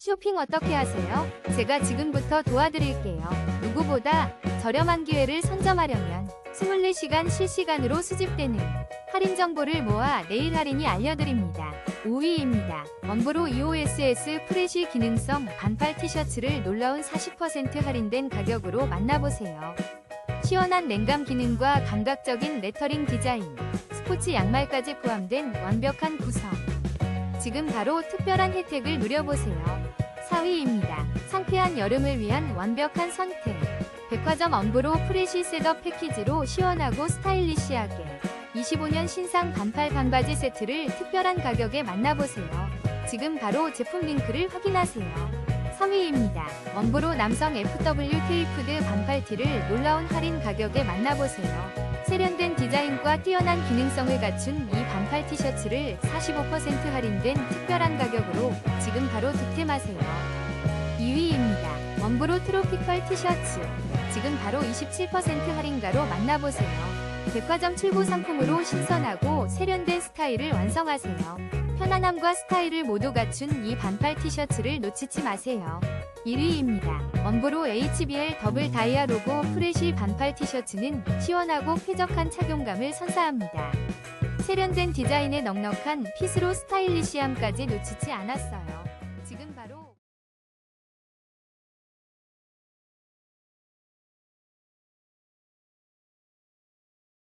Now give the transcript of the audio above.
쇼핑 어떻게 하세요? 제가 지금부터 도와드릴게요. 누구보다 저렴한 기회를 선점하려면 24시간 실시간으로 수집되는 할인 정보를 모아 내일 할인이 알려드립니다. 5위입니다. 원브로 EOSS 프레쉬 기능성 반팔 티셔츠를 놀라운 40% 할인된 가격으로 만나보세요. 시원한 냉감 기능과 감각적인 레터링 디자인, 스포츠 양말까지 포함된 완벽한 구성. 지금 바로 특별한 혜택을 누려보세요. 4위입니다. 상쾌한 여름을 위한 완벽한 선택. 백화점 엄브로 프레쉬 셋업 패키지로 시원하고 스타일리시하게 25년 신상 반팔 반바지 세트를 특별한 가격에 만나보세요. 지금 바로 제품 링크를 확인하세요. 3위입니다. 원브로 남성 FW 테이프드 반팔티를 놀라운 할인 가격에 만나보세요. 세련된 디자인과 뛰어난 기능성을 갖춘 이 반팔 티셔츠를 45% 할인된 특별한 가격으로 지금 바로 득템하세요. 2위입니다. 원브로 트로피컬 티셔츠. 지금 바로 27% 할인가로 만나보세요. 백화점 출고 상품으로 신선하고 세련된 스타일을 완성하세요. 편안함과 스타일을 모두 갖춘 이 반팔 티셔츠를 놓치지 마세요. 1위입니다. 원브로 HBL 더블 다이아 로고 프레쉬 반팔 티셔츠는 시원하고 쾌적한 착용감을 선사합니다. 세련된 디자인의 넉넉한 핏으로 스타일리시함까지 놓치지 않았어요. 지금 바로